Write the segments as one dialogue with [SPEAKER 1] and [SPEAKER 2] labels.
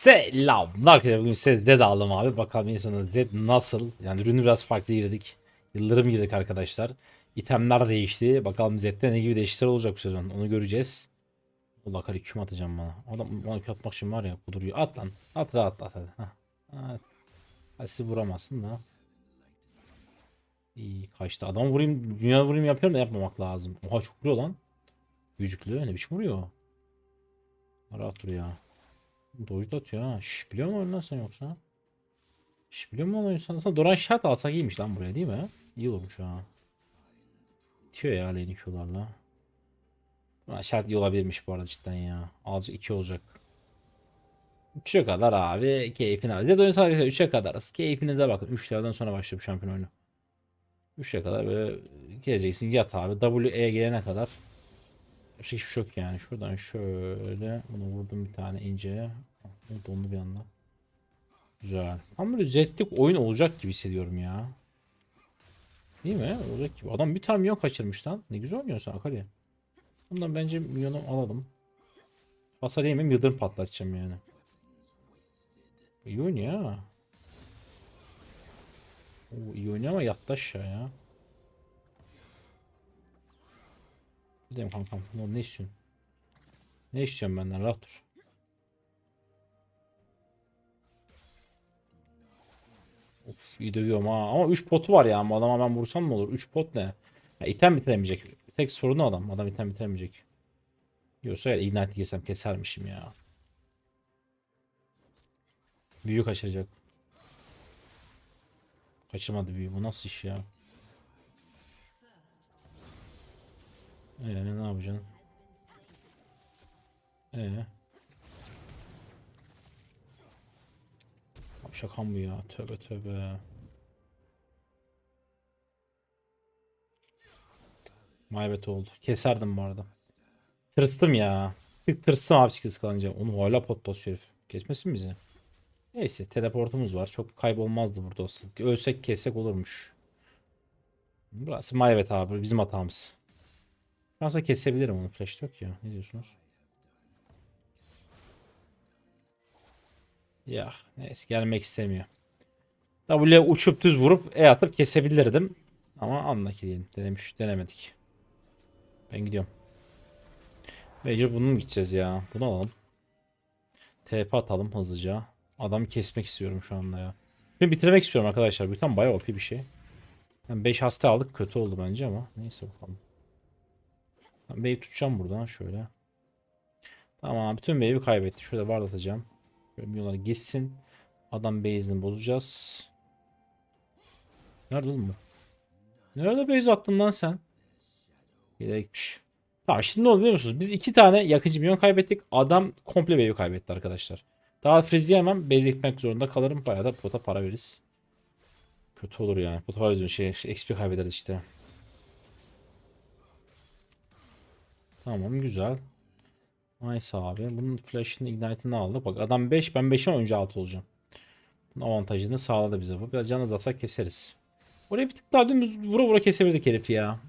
[SPEAKER 1] Selamlar arkadaşlar bugün size Zed aldım abi. Bakalım en sonunda Zed nasıl? Yani ürünü biraz farklı girdik. Yıldırım girdik arkadaşlar. İtemler değişti. Bakalım Zed'de ne gibi değişiklikler olacak bu sezon? Onu göreceğiz. Allah kari kim atacağım bana? Adam bana küm atmak için var ya kuduruyor. At lan. At rahat at hadi. Hah. Hadi vuramazsın da. İyi kaçtı. Adam vurayım dünya vurayım yapıyorum da yapmamak lazım. Oha çok vuruyor lan. Yüzüklü ne biçim vuruyor? Rahat dur ya Doge da atıyor ha. Şş, biliyor musun lan sen yoksa? Şş, biliyor musun lan sen? Aslında Doran Şart alsak iyiymiş lan buraya değil mi? İyi olmuş ha. Bitiyor ya lane Q'larla. Şart iyi olabilirmiş bu arada cidden ya. Azıcık 2 olacak. 3'e kadar abi keyfine. Zed oyun sadece 3'e kadarız. Keyfinize bakın. 3'lerden sonra başlıyor bu şampiyon oyunu. 3'e kadar böyle geleceksin yat abi. W'ye gelene kadar Hiçbir şey yok yani. Şuradan şöyle bunu vurdum bir tane ince. Oh, Dondu bir anda. Güzel. Tam böyle zetlik oyun olacak gibi hissediyorum ya. Değil mi? Olacak gibi. Adam bir tane milyon kaçırmış lan. Ne güzel oynuyorsun Akali. Bundan bence milyonu alalım. Hasar yemeyeyim yıldırım patlatacağım yani. İyi oynuyor ha. Oo, iyi oynuyor ama yattı aşağıya. Gidelim kankam. Ne istiyorsun? Ne istiyorsun benden? Rahat dur. Of iyi dövüyorum ha. Ama 3 potu var ya. Ama adama ben vursam mı olur? 3 pot ne? Ya item bitiremeyecek. Tek sorunu adam. Adam item bitiremeyecek. Yoksa ya ignite girsem kesermişim ya. Büyü kaçıracak. Kaçırmadı büyü. Bu nasıl iş ya? Ee, ne yapacaksın? Ee. Şaka mı ya? Tövbe tövbe. Maybet oldu. Keserdim bu arada. Tırstım ya. Bir tırstım abi skills kalınca. Onu hala pot basıyor herif. Kesmesin bizi. Neyse teleportumuz var. Çok kaybolmazdı burada olsun. Ölsek kessek olurmuş. Burası Maybet abi. Bizim hatamız. Aslında kesebilirim onu. Flash yok ya. Ne diyorsunuz? Ya neyse gelmek istemiyor. W'ye uçup düz vurup E atıp kesebilirdim. Ama anla ki diyelim. Denemiş, denemedik. Ben gidiyorum. Mecbur bunu mu gideceğiz ya? Bunu alalım. TP atalım hızlıca. Adamı kesmek istiyorum şu anda ya. Şimdi bitirmek istiyorum arkadaşlar. Bu tam bayağı OP bir şey. Yani 5 hasta aldık. Kötü oldu bence ama. Neyse bakalım. Ben wave'i tutacağım buradan şöyle. Tamam bütün wave'i kaybetti. Şöyle varlatacağım. Milyonlar gitsin. Adam base'ini bozacağız. Nerede oğlum bu? Nerede base attın lan sen? Yere gitmiş. Tamam şimdi ne oldu biliyor musunuz? Biz iki tane yakıcı milyon kaybettik. Adam komple wave'i kaybetti arkadaşlar. Daha freezeyemem. Base'e gitmek zorunda kalırım. Bayağı da pota para veririz. Kötü olur yani. Pota para. Şey, şey, XP kaybederiz işte. Tamam güzel. Nice abi. Bunun flash'ını ignite'ını aldık. Bak adam 5 ben 5'im önce 6 olacağım. Bunun avantajını sağladı bize bu. Biraz can azaltsak keseriz. Oraya bir tık daha dümdüz vura vura kesebilirdik herifi ya.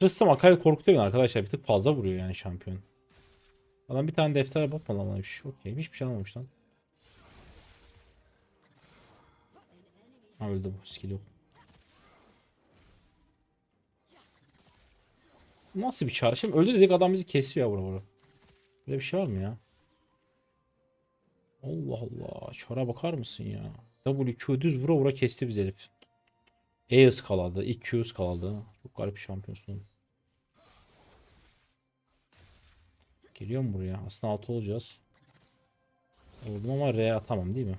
[SPEAKER 1] Tristan Akali korkutuyor arkadaşlar. Bir tık fazla vuruyor yani şampiyon. Adam bir tane defter bakmadan almış. Okey. Hiçbir şey almamış lan. Öldü bu. Skill yok. Nasıl bir çare? Şimdi öldü dedik adam bizi kesiyor bura bura. Böyle bir şey var mı ya? Allah Allah. Çara bakar mısın ya? WQ düz vura vura kesti bizi herif. E ıskaladı. İlk Q ıskaladı. Çok garip bir şampiyonsun. Geliyor mu buraya? Aslında altı olacağız. Oldum ama R atamam değil mi?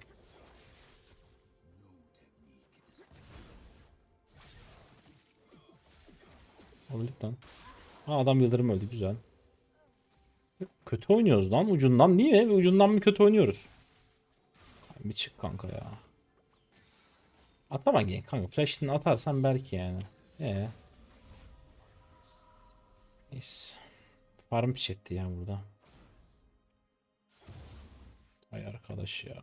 [SPEAKER 1] Öldük lan. Ha, adam yıldırım öldü güzel. Kötü oynuyoruz lan ucundan. Niye? Ucundan mı kötü oynuyoruz? Bir çık kanka ya. Atama gen kanka. Flash'ını atarsan belki yani. Ee. Neyse. Farm piç etti ya burada. Ay arkadaş ya.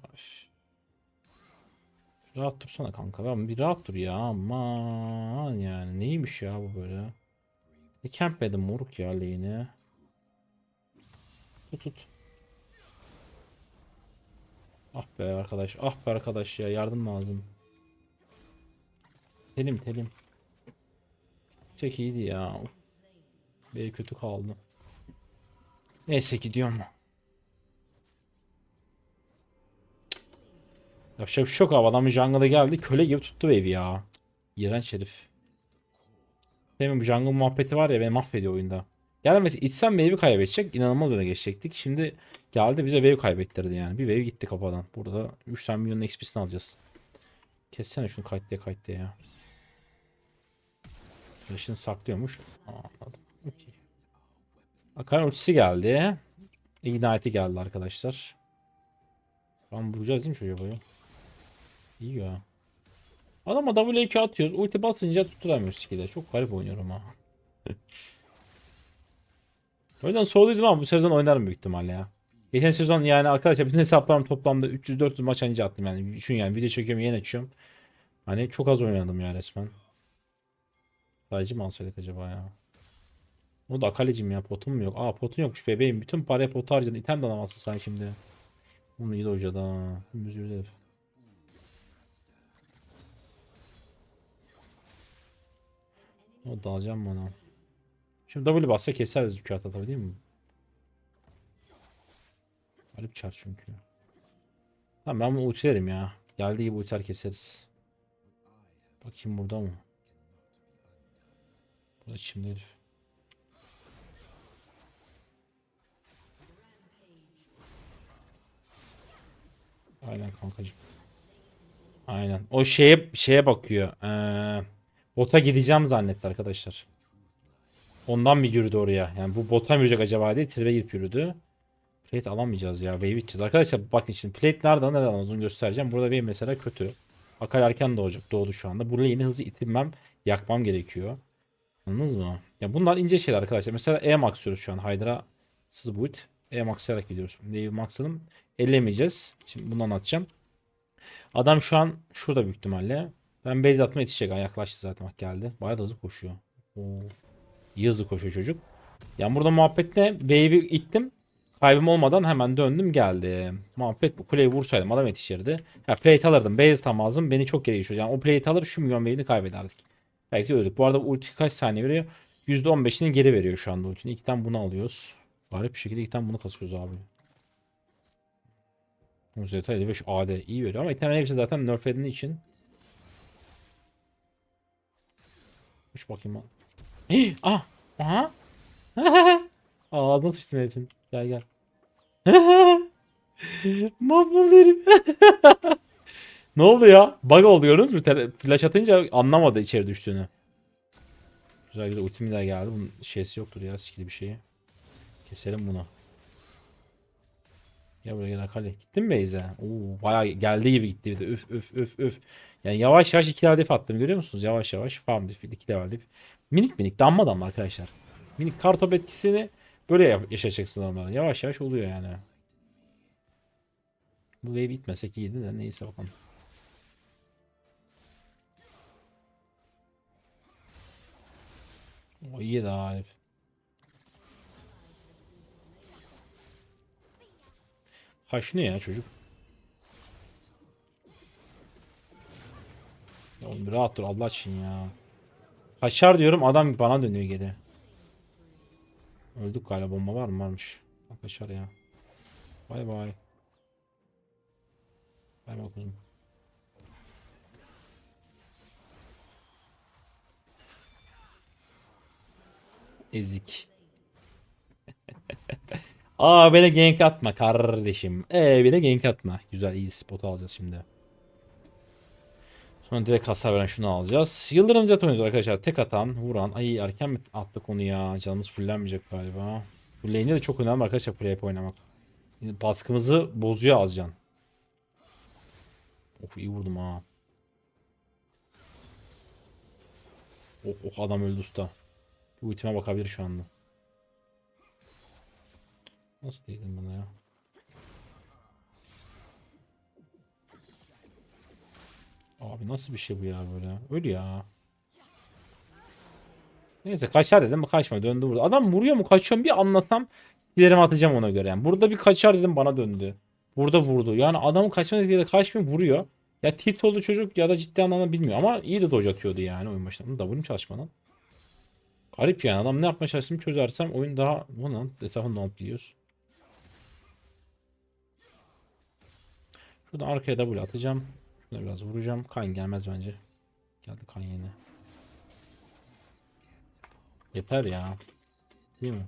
[SPEAKER 1] Rahat dursana kanka. Ben bir rahat dur ya. Aman yani. Neymiş ya bu böyle? Ne campledim moruk ya lane'e. Tut tut. Ah be arkadaş. Ah be arkadaş ya. Yardım lazım. Telim telim. Çok iyiydi ya. Bir kötü kaldı. Neyse gidiyorum. Yapacak bir şey yok abi. Adam jungle'a geldi. Köle gibi tuttu evi ya. İğrenç herif. Demin bu jungle muhabbeti var ya beni mahvediyor oyunda. Yani mesela içsem wave'i kaybedecek. inanılmaz öne geçecektik. Şimdi geldi bize wave kaybettirdi yani. Bir wave gitti kafadan. Burada 3 tane milyonun XP'sini alacağız. Kessene şunu kayıt diye kayıt diye ya. Flash'ını saklıyormuş. Aa, anladım. Okey. Akaran ultisi geldi. Ignite'i geldi arkadaşlar. Tamam vuracağız değil mi çocuğa boyu? İyi ya. Adama W2 atıyoruz. Ulti basınca tutturamıyoruz skill'e. Çok garip oynuyorum ha. o yüzden soğuduydum ama bu sezon oynarım büyük ihtimalle ya. Geçen sezon yani arkadaşlar bütün hesaplarım toplamda 300-400 maç anca attım yani. Düşün yani video çekiyorum yeni açıyorum. Hani çok az oynadım ya resmen. Sadece mi acaba ya? O da akalecim ya potum mu yok? Aa potun yokmuş bebeğim. Bütün paraya pot harcadın. İtem de alamazsın sen şimdi. Bunu iyi de hocada. Müzür herif. O dalacağım bana. Şimdi W bassa keseriz yükü ata tabii değil mi? Garip çar çünkü. Tamam ben bunu ultilerim ya. Geldiği gibi ultiler keseriz. Bakayım burada mı? Burada şimdi herif. Aynen kankacığım. Aynen. O şeye şeye bakıyor. Ee, bota gideceğim zannetti arkadaşlar. Ondan bir yürüdü oraya. Yani bu bota mı yürüyecek acaba diye tribe girip yürüdü. Plate alamayacağız ya. Wave içeceğiz. Arkadaşlar bakın şimdi plate nereden nereden onu göstereceğim. Burada wave mesela kötü. Akay erken doğacak. Doğdu şu anda. Burada yeni hızı itilmem, yakmam gerekiyor. Anladınız mı? Ya bunlar ince şeyler arkadaşlar. Mesela E maxlıyoruz şu an. Hydra sız build. E maxlayarak gidiyoruz. Wave'i maxladım. Ellemeyeceğiz. Şimdi bunu anlatacağım. Adam şu an şurada büyük ihtimalle. Ben base atma yetişecek. Ha, Yaklaştı zaten bak geldi. Bayağı da hızlı koşuyor. Oo. İyi hızlı koşuyor çocuk. Yani burada muhabbet ne? Wave'i ittim. Kaybım olmadan hemen döndüm geldim. Muhabbet bu kuleyi vursaydım adam yetişirdi. Ya plate alırdım. Base atamazdım. Beni çok geri geçiyor. Yani o plate alır şu milyon wave'ini kaybederdik. Belki de öldük. Bu arada ulti kaç saniye veriyor? %15'ini geri veriyor şu anda ultini. İlk tane bunu alıyoruz. Garip bir şekilde tane bunu kasıyoruz abi. Muzeta 55 AD iyi veriyor ama itemlerin hepsi zaten nerf edildiği için. Uç bakayım ben. Hii, ah! Aha! Ağzına sıçtım herifin. Gel gel. Mahvoldu herif. ne oldu ya? Bug oldu gördünüz mü? Flash atınca anlamadı içeri düştüğünü. Güzel güzel ultimi de geldi. Bunun şeysi yoktur ya skill'i bir şeyi. Keselim bunu. Gel buraya gel Akali. Gittin mi Beyze? Oo bayağı geldiği gibi gitti bir de. Üf üf üf üf. Yani yavaş yavaş iki level attım görüyor musunuz? Yavaş yavaş farm diff iki level diff. Minik minik damla damla arkadaşlar. Minik kartop etkisini böyle yaşayacaksınız onlara. Yavaş yavaş oluyor yani. Bu wave bitmesek iyiydi de neyse bakalım. O iyi daha herif. Kaşınıyor ya çocuk. Ya oğlum rahat dur Allah için ya. Kaçar diyorum adam bana dönüyor geri. Öldük galiba bomba var mı varmış. Kaçar ya. Bay bay. Bay kuzum. Ezik. Aa beni gank atma kardeşim. Ee beni gank atma. Güzel iyi spot alacağız şimdi. Sonra direkt hasar veren şunu alacağız. Yıldırım Zet oynuyoruz arkadaşlar. Tek atan, vuran. Ay erken mi attık onu ya? Canımız fullenmeyecek galiba. Bu lane'de de çok önemli arkadaşlar prep oynamak. Baskımızı bozuyor az can. Of iyi vurdum ha. Oh, oh adam öldü usta. Bu ultime bakabilir şu anda. Nasıl değdim bana ya? Abi nasıl bir şey bu ya böyle? Öl ya. Neyse kaçar dedim kaçma döndü burada. Adam vuruyor mu kaçıyor mu bir anlasam ilerime atacağım ona göre. Yani burada bir kaçar dedim bana döndü. Burada vurdu. Yani adamın kaçması diye de kaçmıyor vuruyor. Ya tilt oldu çocuk ya da ciddi anlamda bilmiyor. Ama iyi de dodge atıyordu yani oyun başında. Da bunun çalışmadan. Garip yani adam ne yapmaya çalıştığını çözersem oyun daha bu lan etrafında alıp gidiyoruz. Şuradan arkaya double atacağım. Şuna biraz vuracağım. Kayn gelmez bence. Geldi Kayn yine. Yeter ya. Değil mi?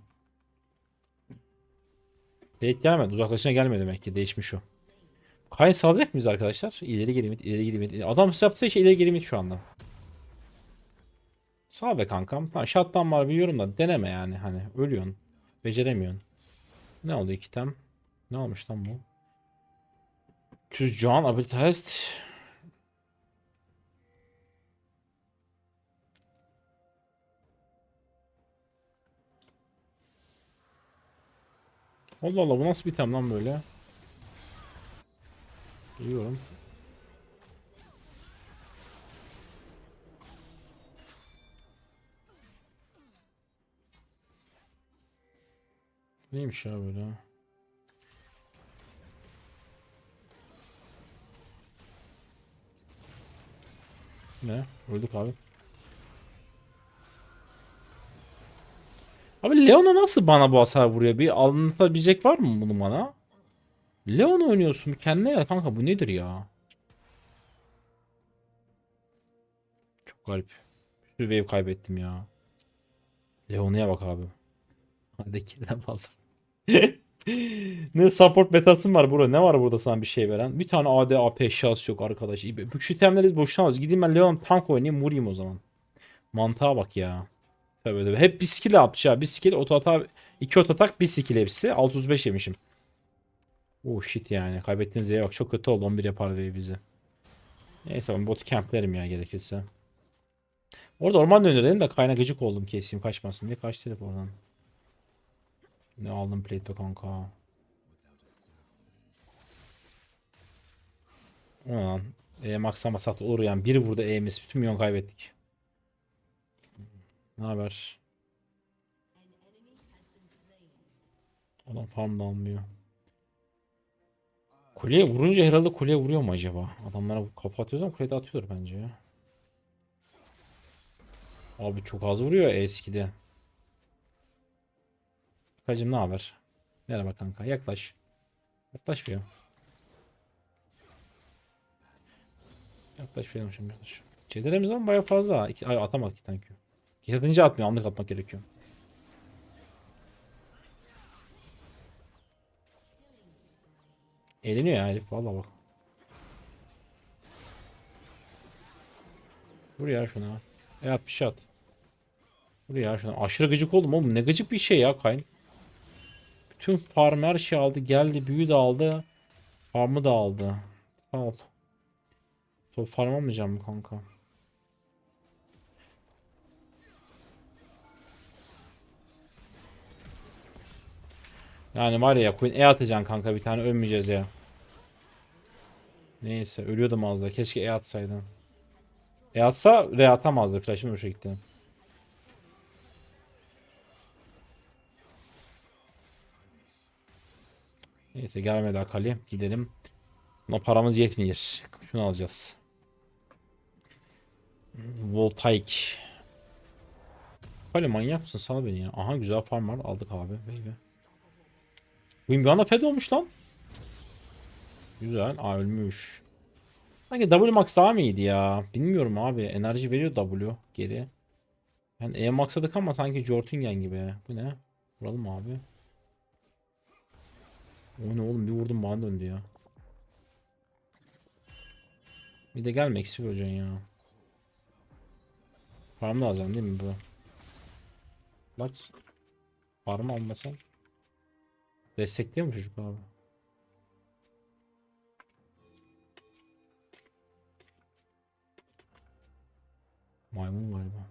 [SPEAKER 1] Late gelmedi. Uzaklaşına gelmedi demek ki. Değişmiş o. Kayn salacak mıyız arkadaşlar? İleri geri ileri geri. Adam yaptığı şey ileri geri şu anda. Sağ be kankam. Ha, shotdown var biliyorum da deneme yani hani ölüyorsun. Beceremiyorsun. Ne oldu iki tem? Ne olmuş lan bu? Choose John ability Allah Allah bu nasıl bir tem lan böyle? Biliyorum. Neymiş ya böyle? Ne? Öldük abi. Abi Leona nasıl bana bu hasar vuruyor? Bir anlatabilecek var mı bunu bana? Leon oynuyorsun. Kendine gel kanka bu nedir ya? Çok garip. Bir wave kaybettim ya. Leona'ya bak abi. Hadi kirden fazla. ne support metası var burada? Ne var burada sana bir şey veren? Bir tane AD AP eşyası yok arkadaş. Şu itemleri boşuna. Gideyim ben Leon tank oynayayım vurayım o zaman. Mantığa bak ya. Tabii tabii. Hep bir skill yapmış ya. Bir skill oto atak, iki oto atak, bir skill hepsi. 635 yemişim. Oh shit yani. Kaybettiğiniz yere bak. Çok kötü oldu. 11 yapar ve bizi. Neyse ben botu camplerim ya gerekirse. Orada orman döndürelim de kaynak gıcık oldum keseyim kaçmasın diye kaçtırıp oradan. Ne aldım plate kanka. Ulan e, Max'a masat olur yani. Biri burada EMS. Bütün milyon kaybettik. Ne haber? Adam farm da almıyor. Kuleye vurunca herhalde kuleye vuruyor mu acaba? Adamlara kafa atıyoruz ama kuleye de atıyordur bence ya. Abi çok az vuruyor eskide. Kankacım ne haber? Merhaba kanka yaklaş. Yaklaş bir ya. Yaklaş benim şimdi yaklaş. Şeylerimiz ama bayağı fazla. İki, ay atamadık iki tane Q. Gidince atmıyor anlık atmak gerekiyor. Eğleniyor ya herif valla bak. Vur ya şuna. E at bir şey at. Vur şuna. Aşırı gıcık oldum oğlum. Ne gıcık bir şey ya Kayn. Bütün farm her şey aldı. Geldi büyü de aldı. Farmı da aldı. Sağ ol. Top farm almayacağım mı kanka? Yani var ya Queen E atacaksın kanka bir tane ölmeyeceğiz ya. Neyse ölüyordum az da. Keşke E atsaydın. E atsa R atamazdı. Flash'ım hoşa gitti. Neyse gelmedi Akali. Gidelim. Buna paramız yetmiyor. Şunu alacağız. Voltaik. Akali manyak mısın? Sal beni ya. Aha güzel farm var. Aldık abi. Baby. Anda fed olmuş lan. Güzel. Aa ölmüş. Sanki W max daha mı iyiydi ya? Bilmiyorum abi. Enerji veriyor W geri. Yani E maxladık ama sanki Jortingen gibi. Bu ne? Vuralım abi. O ne oğlum bir vurdum bana döndü ya. Bir de gelme eksi vereceksin ya. Farm alacağım değil mi bu? Bak. Farm almasan. Destekliyor mu çocuk abi? Maymun galiba.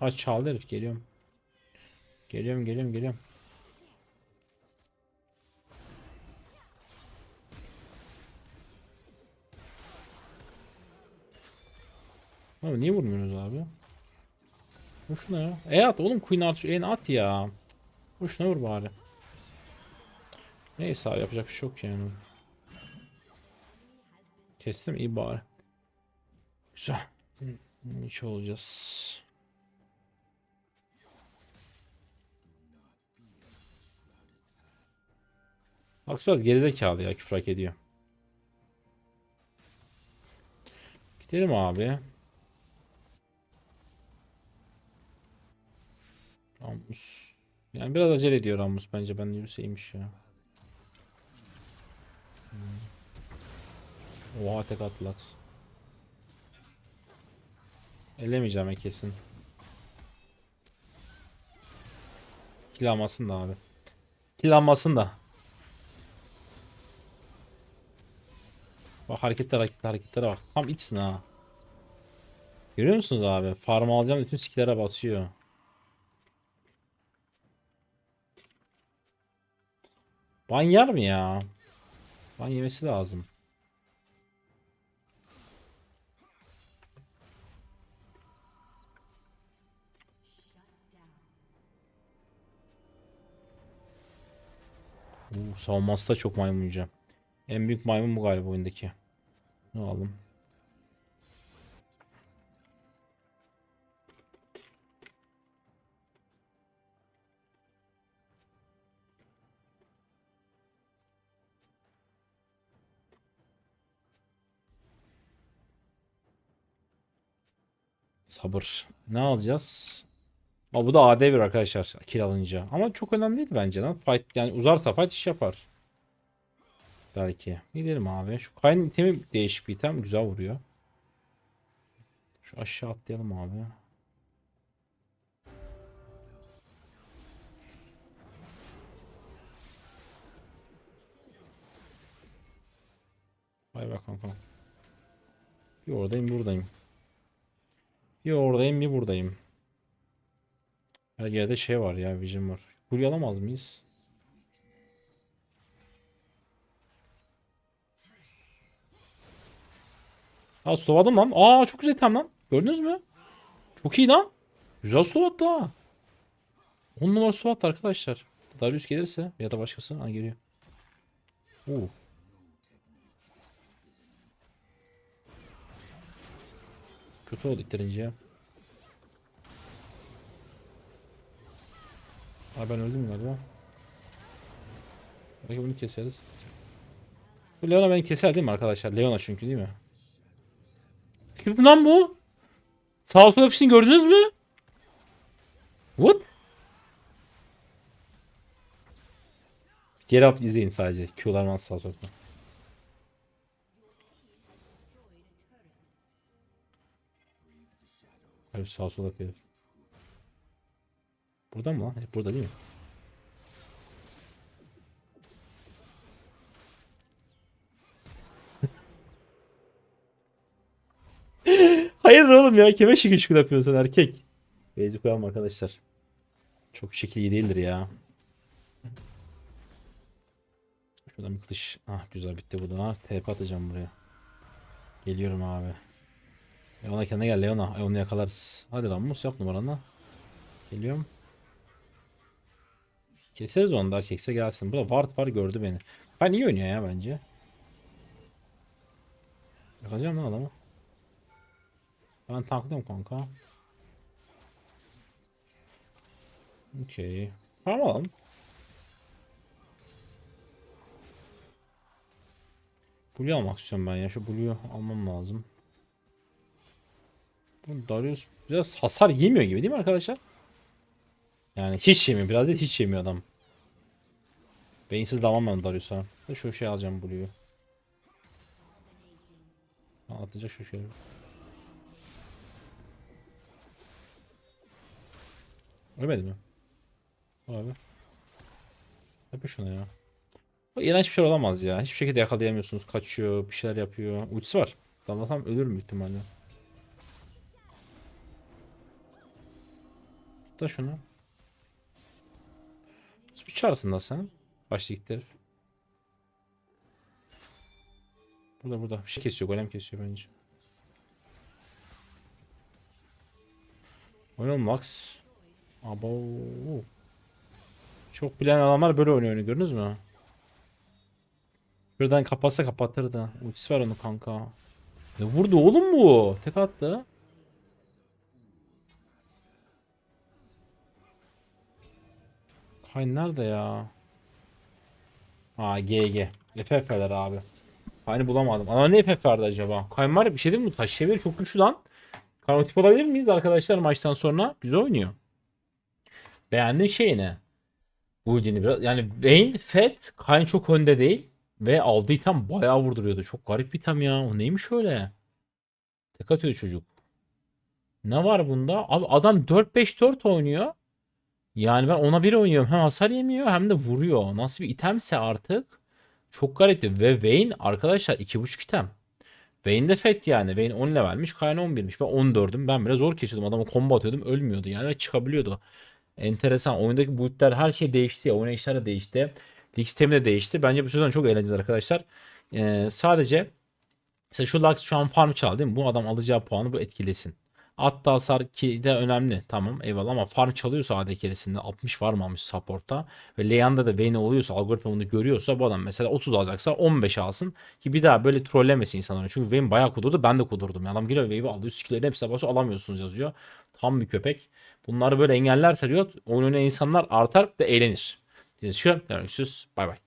[SPEAKER 1] Ha çaldı herif geliyorum. Geliyorum geliyorum geliyorum. Abi niye vurmuyoruz abi? Vur şuna ya. E at oğlum Queen Arthur en at ya. Vur şuna vur bari. Neyse abi yapacak bir şey yok yani. Kestim iyi bari. Güzel. Hiç olacağız. Max biraz gerizekalı ya küfür hak ediyor. Gidelim abi. Ramus. Yani biraz acele ediyor Ramus bence. Ben yürüse iyiymiş ya. Hmm. Oha tek attı Lux. Elemeyeceğim kesin. Kill almasın da abi. Kill almasın da. Bak hareketler hareketler hareketlere bak. Tam içsin ha. Görüyor musunuz abi? Farm alacağım bütün skillere basıyor. Ban yer mi ya? Ban yemesi lazım. Savunması da çok maymunca. En büyük maymun bu galiba oyundaki. Ne alalım? Sabır. Ne alacağız? Aa, bu da AD bir arkadaşlar kill alınca. Ama çok önemli değil bence lan. Fight yani uzarsa fight iş yapar. Belki. Gidelim abi. Şu Kayn itemi değişik bir item. Güzel vuruyor. Şu aşağı atlayalım abi. Vay be. Bir oradayım buradayım. Bir oradayım bir buradayım. Her yerde şey var ya vision var. Buraya alamaz mıyız? Aa slovadım lan. Aa çok güzel item lan. Gördünüz mü? Çok iyi lan. Güzel slovattı ha. 10 numara slovattı arkadaşlar. Darius gelirse ya da başkası. Ha geliyor. Oo. Kötü oldu ittirince ya. Aa ben öldüm galiba. Belki bunu keseriz. Bu Leona beni keser değil mi arkadaşlar? Leona çünkü değil mi? Kim lan bu? Sağ sol hepsini gördünüz mü? What? Geri alıp izleyin sadece. Q'lar sağ sol. Hayır sağ sol yapıyor. Burada mı lan? Hep burada değil mi? Hayır oğlum ya kime şekil şükür yapıyorsun erkek. Beyzi koyalım arkadaşlar. Çok şekil iyi değildir ya. Şuradan bir kılıç. Ah güzel bitti bu da. TP atacağım buraya. Geliyorum abi. Leona kendine gel Leona. Ay, onu yakalarız. Hadi lan mus yap numaranı. Geliyorum. Keseriz onu da kekse gelsin. Bu da Ward var gördü beni. Ben iyi oynuyor ya bence. Yakacağım lan adamı. Ben tanklıyorum kanka. Okey. Tamam alalım. Blue almak istiyorum ben ya. Şu Blue'yu almam lazım. Darius biraz hasar yemiyor gibi değil mi arkadaşlar? Yani hiç yemiyor. Biraz değil hiç yemiyor adam. Beyinsiz davam ben Darius'a. Şu şey alacağım Blue'yu. Atacak şu şey. Ölmedi mi? Abi. Yapıyor şunu ya. Bu iğrenç bir şey olamaz ya. Hiçbir şekilde yakalayamıyorsunuz. Kaçıyor, bir şeyler yapıyor. Ultisi var. Damlasam ölür mü ihtimalle? Da şunu. Bir çağırsın da sen. Başlı gitti herif. Burada burada. Bir şey kesiyor. Golem kesiyor bence. Oynayalım Lux. Abo. Çok bilen adamlar böyle oynuyor gördünüz mü? Birden kapatsa kapatırdı. Ultisi var onu kanka. Ne vurdu oğlum bu? Tek attı. Kayn nerede ya? Ha GG. FF'ler abi. Kayn'ı bulamadım. Ama ne FF verdi acaba? Ya bir şey değil mi? Taş çevir çok güçlü lan. Kayn o tip olabilir miyiz arkadaşlar maçtan sonra? Güzel oynuyor. Beğendim şeyini. Udi'ni biraz. Yani Vayne, Fed, Kayn çok önde değil. Ve aldığı item bayağı vurduruyordu. Çok garip bir item ya. O neymiş öyle? Tek atıyor çocuk. Ne var bunda? Abi adam 4-5-4 oynuyor. Yani ben ona bir oynuyorum. Hem hasar yemiyor hem de vuruyor. Nasıl bir itemse artık. Çok garipti. Ve Vayne arkadaşlar 2.5 item. Vayne de fet yani. Vayne 10 levelmiş. Kayn 11'miş. Ben 14'üm. Ben biraz zor kesiyordum. Adamı combo atıyordum. Ölmüyordu yani. Ve çıkabiliyordu. Enteresan. Oyundaki bootler her şey değişti ya. Oynayışlar da değişti. Lig sistemi de değişti. Bence bu sezon çok eğleneceğiz arkadaşlar. Ee, sadece mesela şu Lux şu an farm çaldı değil mi? Bu adam alacağı puanı bu etkilesin. Hatta hasar ki de önemli. Tamam eyvallah ama farm çalıyorsa AD keresinde 60 farm almış support'ta ve Lean'da da Vayne oluyorsa algoritma bunu görüyorsa bu adam mesela 30 alacaksa 15 alsın ki bir daha böyle trollemesin insanları. Çünkü Vayne bayağı kudurdu ben de kudurdum. Ya Adam giriyor wave'i alıyor skill'lerin hepsine basıyor alamıyorsunuz yazıyor. Tam bir köpek. Bunları böyle engellerse diyor oyun oynayan insanlar artar ve eğlenir. Şu görüşürüz. Bay bay.